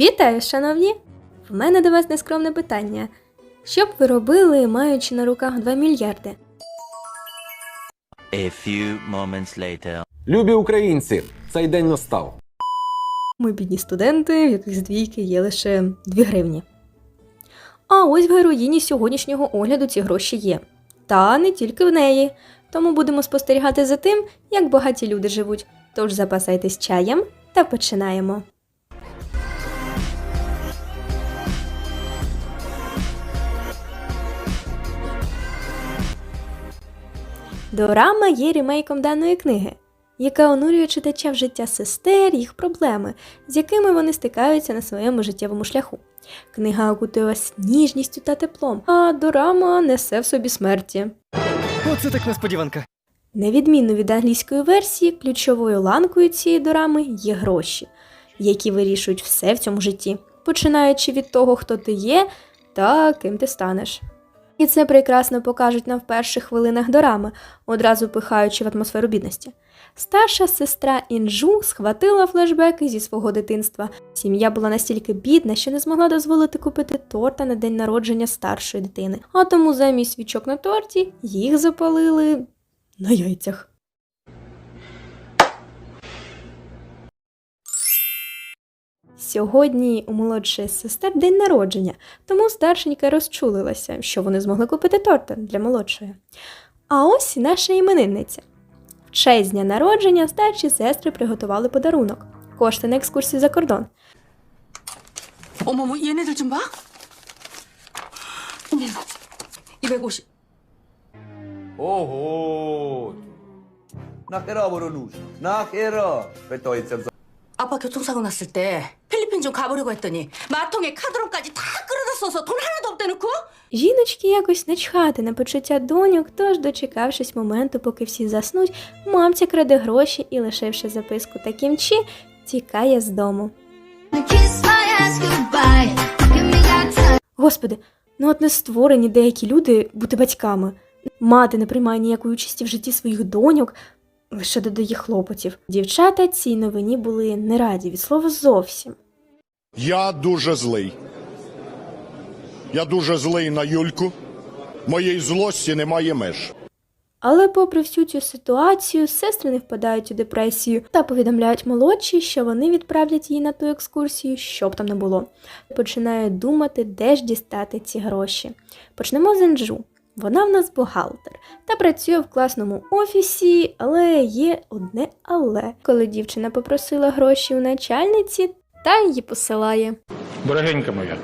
Вітаю, шановні! В мене до вас нескромне питання. Що б ви робили, маючи на руках 2 мільярди? A few moments later. Любі українці, цей день настав. Ми бідні студенти, в яких з двійки є лише 2 гривні. А ось в героїні сьогоднішнього огляду ці гроші є. Та не тільки в неї. Тому будемо спостерігати за тим, як багаті люди живуть. Тож запасайтесь чаєм та починаємо. Дорама є ремейком даної книги, яка онурює читача в життя сестер, їх проблеми, з якими вони стикаються на своєму життєвому шляху. Книга окутує вас ніжністю та теплом, а дорама несе в собі смерті. Оце так несподіванка. На відміну від англійської версії, ключовою ланкою цієї дорами є гроші, які вирішують все в цьому житті, починаючи від того, хто ти є та ким ти станеш. І це прекрасно покажуть нам в перших хвилинах дорами, одразу пихаючи в атмосферу бідності. Старша сестра Інжу схватила флешбеки зі свого дитинства. Сім'я була настільки бідна, що не змогла дозволити купити торта на день народження старшої дитини. А тому замість свічок на торті їх запалили на яйцях. Сьогодні у молодшої сестер день народження, тому старшенька розчулилася, що вони змогли купити торта для молодшої. А ось і наша іменинниця. В честь дня народження старші сестри приготували подарунок. Кошти на екскурсію за кордон. 어머머, 얘네들 좀 봐. 어머, 250. 오호. 나해라 버 아빠 교통사고 났을 때 필리핀 좀 가보려고 했더니 마통에 카드론까지 다 끌어다 써서 돈 하나도 없대 놓고 Жіночки якось начхати на почуття доньок, тож, дочекавшись моменту, поки всі заснуть, мамця краде гроші і, лишивши записку та кімчі, тікає з дому. Kiss my ass goodbye. Give me that time. Господи, ну от не створені деякі люди бути батьками. Мати не приймає ніякої участі в житті своїх доньок, лише додає хлопотів. Дівчата цій новині були не раді від слова зовсім. Я дуже злий. Я дуже злий на Юльку. Моєї злості немає меж. Але, попри всю цю ситуацію, сестри не впадають у депресію та повідомляють молодші, що вони відправлять її на ту екскурсію, що б там не було. Починають думати, де ж дістати ці гроші. Почнемо з Інджу. Вона в нас бухгалтер та працює в класному офісі, але є одне але. Коли дівчина попросила гроші у начальниці, та її посилає. Дорогенька моя,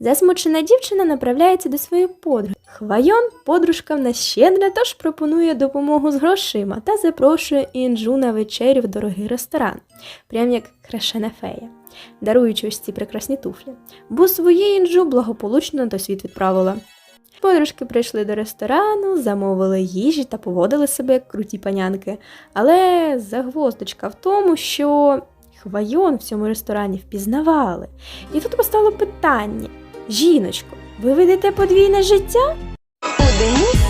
Засмучена дівчина направляється до своєї подруги. Хвайон, подружка в нас щедра, тож пропонує допомогу з грошима та запрошує інджу на вечерю в дорогий ресторан, прям як крашена фея, даруючи ось ці прекрасні туфлі. Бо свої інджу благополучно до світ відправила. Подружки прийшли до ресторану, замовили їжі та поводили себе як круті панянки. Але загвоздочка в тому, що хвайон в цьому ресторані впізнавали. І тут постало питання: жіночко, ви ведете подвійне життя? Удень.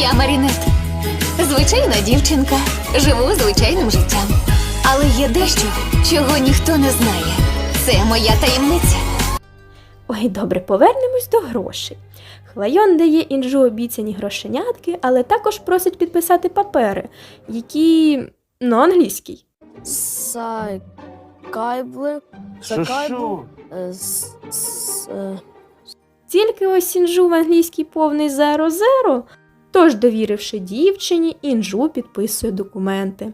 Я Марінет. Звичайна дівчинка. Живу звичайним життям. Але є дещо, чого ніхто не знає. Це моя таємниця. Ой, добре, повернемось до грошей. Хвайон дає інжу обіцяні грошенятки, але також просить підписати папери, які на англійській. Сайкайблер. Що-що? Тільки ось інжу в англійській повний зеро-зеро. Тож, довіривши дівчині, інжу підписує документи.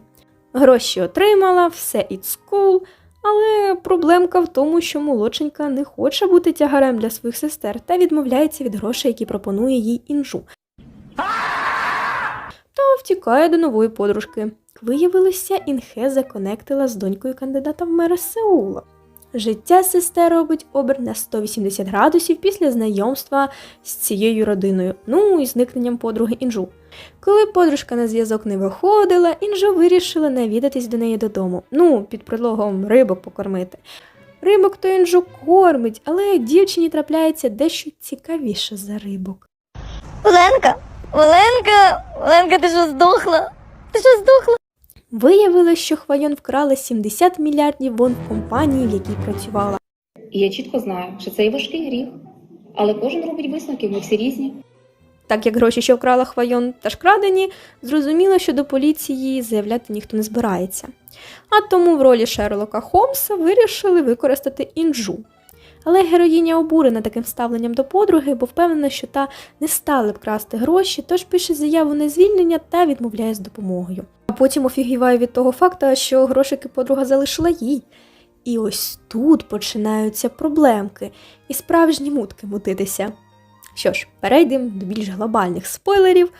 Гроші отримала, все it's cool, але проблемка в тому, що молодшенька не хоче бути тягарем для своїх сестер та відмовляється від грошей, які пропонує їй інжу. Та втікає до нової подружки. Виявилося, інхе законектила з донькою кандидата в мера Сеула. Життя сестер робить оберт на 180 градусів після знайомства з цією родиною, ну і зникненням подруги Інжу. Коли подружка на зв'язок не виходила, Інжу вирішила навідатись до неї додому, ну, під предлогом рибок покормити. Рибок то Інжу кормить, але дівчині трапляється дещо цікавіше за рибок. Оленка, Оленка, Оленка, ти що здохла? Ти що здохла? Виявилось, що Хвайон вкрала 70 мільярдів вон в компанії, в якій працювала. І я чітко знаю, що це і важкий гріх. Але кожен робить висновки, ми всі різні. Так як гроші, що вкрала Хвайон, теж крадені, зрозуміло, що до поліції заявляти ніхто не збирається. А тому в ролі Шерлока Холмса вирішили використати інжу. Але героїня обурена таким ставленням до подруги, бо впевнена, що та не стала б красти гроші, тож пише заяву на звільнення та відмовляє з допомогою. А потім офігіває від того факту, що грошики подруга залишила їй. І ось тут починаються проблемки і справжні мутки мутитися. Що ж, перейдемо до більш глобальних спойлерів,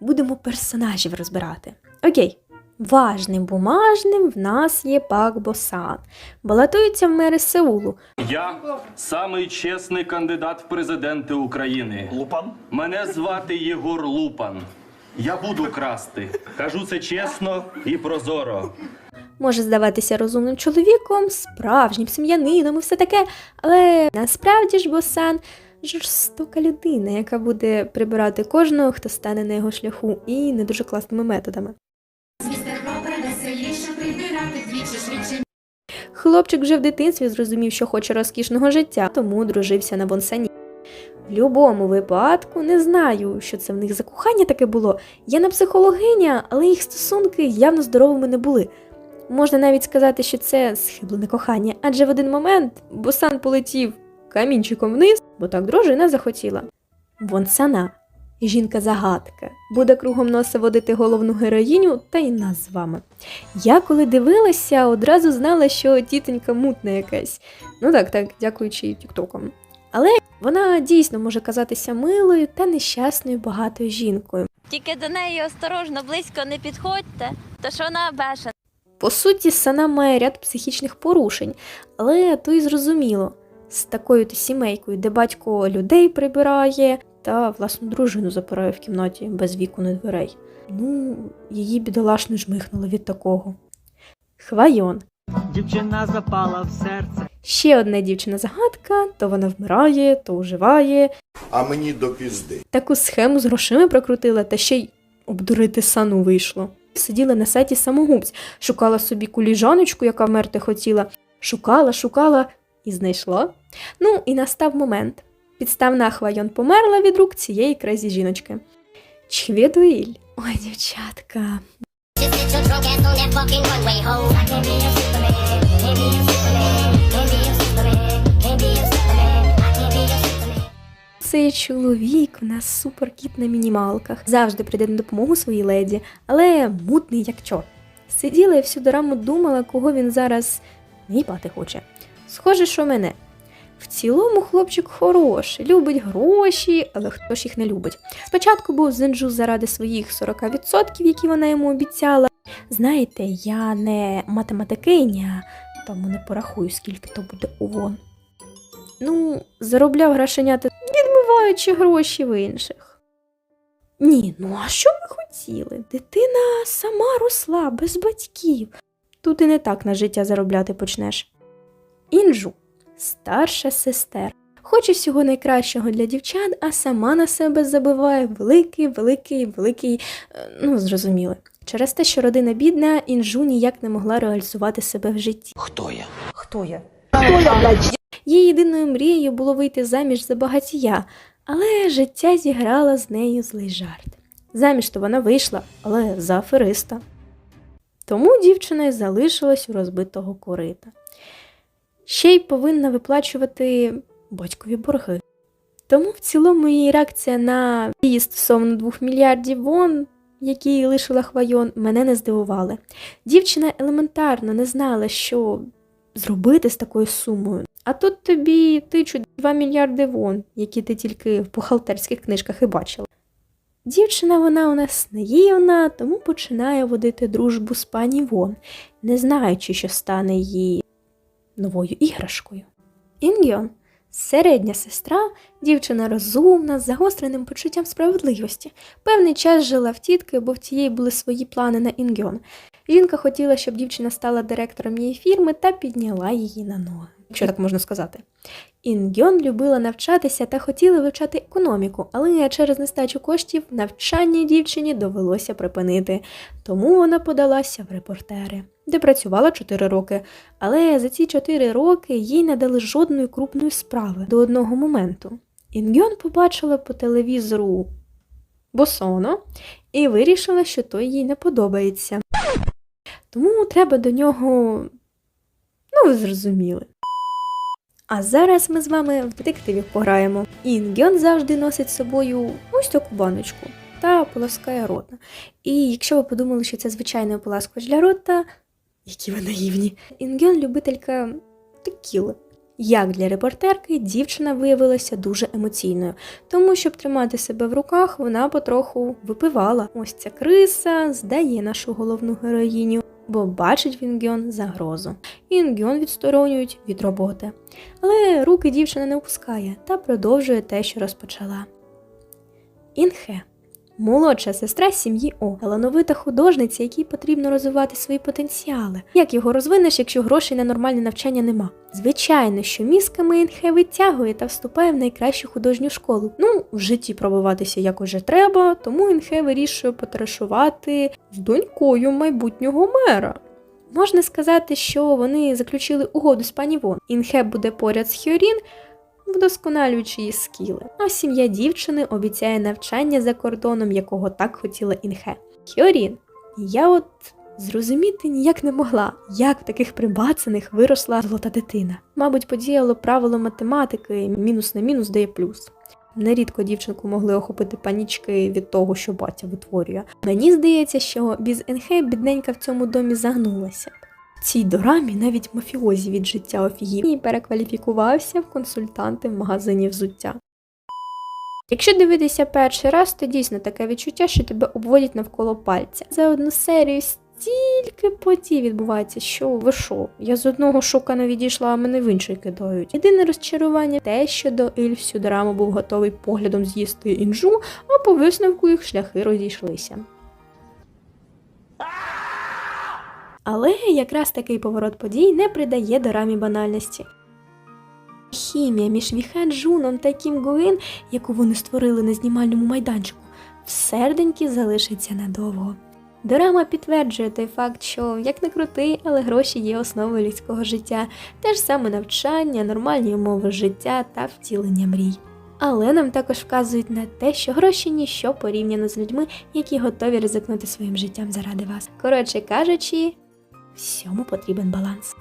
будемо персонажів розбирати. Окей. Важним бумажним в нас є Пак Босан. Балотується в мери Сеулу. Я самий чесний кандидат в президенти України. Лупан? Мене звати Єгор Лупан. Я буду красти. Кажу це чесно і прозоро. Може здаватися розумним чоловіком, справжнім сім'янином і все таке, але насправді ж Босан жорстока людина, яка буде прибирати кожного, хто стане на його шляху, і не дуже класними методами. Хлопчик вже в дитинстві зрозумів, що хоче розкішного життя, тому одружився на Бонсані. В будь-якому випадку не знаю, що це в них за кохання таке було. Я не психологиня, але їх стосунки явно здоровими не були. Можна навіть сказати, що це схиблене кохання, адже в один момент Босан полетів камінчиком вниз, бо так дружина захотіла. Вонсана, жінка-загадка, буде кругом носа водити головну героїню та й нас з вами. Я коли дивилася, одразу знала, що тітонька мутна якась. Ну так, так, дякуючи тіктокам. Але вона дійсно може казатися милою та нещасною багатою жінкою. Тільки до неї осторожно, близько не підходьте, то що вона бешена. По суті, Сана має ряд психічних порушень, але то й зрозуміло. З такою то сімейкою, де батько людей прибирає та власну дружину запирає в кімнаті без вікон і дверей. Ну, її бідолашно жмихнуло від такого. Хвайон. Дівчина запала в серце. Ще одна дівчина-загадка, то вона вмирає, то оживає. А мені до пізди. Таку схему з грошима прокрутила, та ще й обдурити сану вийшло. Сиділа на сайті самогубць, шукала собі куліжаночку, яка вмерти хотіла. Шукала, шукала і знайшла. Ну, і настав момент. Підставна хвайон померла від рук цієї кразі жіночки. Чхвєдуїль. Ой, дівчатка. Цей чоловік у нас суперкіт на мінімалках. Завжди прийде на допомогу своїй леді, але мутний як чорт. Сиділа і всю дораму думала, кого він зараз наїбати хоче. Схоже, що мене. В цілому хлопчик хороший, любить гроші, але хто ж їх не любить. Спочатку був зинджу заради своїх 40%, які вона йому обіцяла. Знаєте, я не математикиня, тому не порахую, скільки то буде увон. Ну, заробляв грошенята, відмиваючи гроші в інших. Ні, ну а що ви хотіли? Дитина сама росла, без батьків. Тут і не так на життя заробляти почнеш. Інжу, старша сестер. Хоче всього найкращого для дівчат, а сама на себе забиває великий, великий, великий, е, ну, зрозуміло. Через те, що родина бідна, інжу ніяк не могла реалізувати себе в житті. Хто я? Хто я? Її єдиною мрією було вийти заміж за багатія, але життя зіграло з нею злий жарт. Заміж то вона вийшла, але за афериста. Тому дівчина й залишилась у розбитого корита. Ще й повинна виплачувати батькові борги. Тому в цілому її реакція на її стосовно 2 мільярдів вон, які їй лишила Хвайон, мене не здивували. Дівчина елементарно не знала, що зробити з такою сумою. А тут тобі тичуть 2 мільярди вон, які ти тільки в бухгалтерських книжках і бачила. Дівчина вона у нас наївна, тому починає водити дружбу з пані Вон, не знаючи, що стане її новою іграшкою. Інгйон середня сестра, дівчина розумна, з загостреним почуттям справедливості. Певний час жила в тітки, бо в тієї були свої плани на Інгйон. Жінка хотіла, щоб дівчина стала директором її фірми та підняла її на ноги, якщо так можна сказати. Інгьон любила навчатися та хотіла вивчати економіку, але через нестачу коштів навчання дівчині довелося припинити, тому вона подалася в репортери, де працювала 4 роки. Але за ці 4 роки їй не дали жодної крупної справи до одного моменту. Інгьон побачила по телевізору Босоно і вирішила, що той їй не подобається. Тому треба до нього. Ну, ви зрозуміли. А зараз ми з вами в детективів пограємо. Інгьон завжди носить з собою ось таку баночку та полоскає рота. І якщо ви подумали, що це звичайний ополаскувач для рота, які ви наївні. Інгьон любителька текіли. Як для репортерки, дівчина виявилася дуже емоційною, тому, щоб тримати себе в руках, вона потроху випивала. Ось ця криса здає нашу головну героїню, бо бачить Вінгьон загрозу. Інгьон відсторонюють від роботи. Але руки дівчина не опускає та продовжує те, що розпочала. Інхе молодша сестра сім'ї О, талановита художниця, якій потрібно розвивати свої потенціали. Як його розвинеш, якщо грошей на нормальне навчання нема? Звичайно, що мізками Інхе витягує та вступає в найкращу художню школу. Ну, в житті пробиватися якось же треба, тому Інхе вирішує потарашувати з донькою майбутнього мера. Можна сказати, що вони заключили угоду з пані Вон. Інхе буде поряд з Хьорін, вдосконалюючи її скіли. А сім'я дівчини обіцяє навчання за кордоном, якого так хотіла Інхе. Хьорін, я от зрозуміти ніяк не могла, як в таких прибацаних виросла золота дитина. Мабуть, подіяло правило математики мінус на мінус дає плюс. Нерідко дівчинку могли охопити панічки від того, що батя витворює. Мені здається, що без Енхе бідненька в цьому домі загнулася. Цій дорамі навіть мафіозі від життя офігів перекваліфікувався в консультанти в магазині взуття. Якщо дивитися перший раз, то дійсно таке відчуття, що тебе обводять навколо пальця. За одну серію стільки подій відбувається, що ви що? Я з одного шока не відійшла, а мене в інший кидають. Єдине розчарування те, що до Іль всю драму був готовий поглядом з'їсти інжу, а по висновку їх шляхи розійшлися. Але якраз такий поворот подій не придає дорамі банальності. Хімія між Віхен Джуном та Кім Гуін, яку вони створили на знімальному майданчику, в серденьки залишиться надовго. Дорама підтверджує той факт, що як не крути, але гроші є основою людського життя, те ж саме навчання, нормальні умови життя та втілення мрій. Але нам також вказують на те, що гроші ніщо порівняно з людьми, які готові ризикнути своїм життям заради вас. Коротше кажучи, всьому потрібен баланс.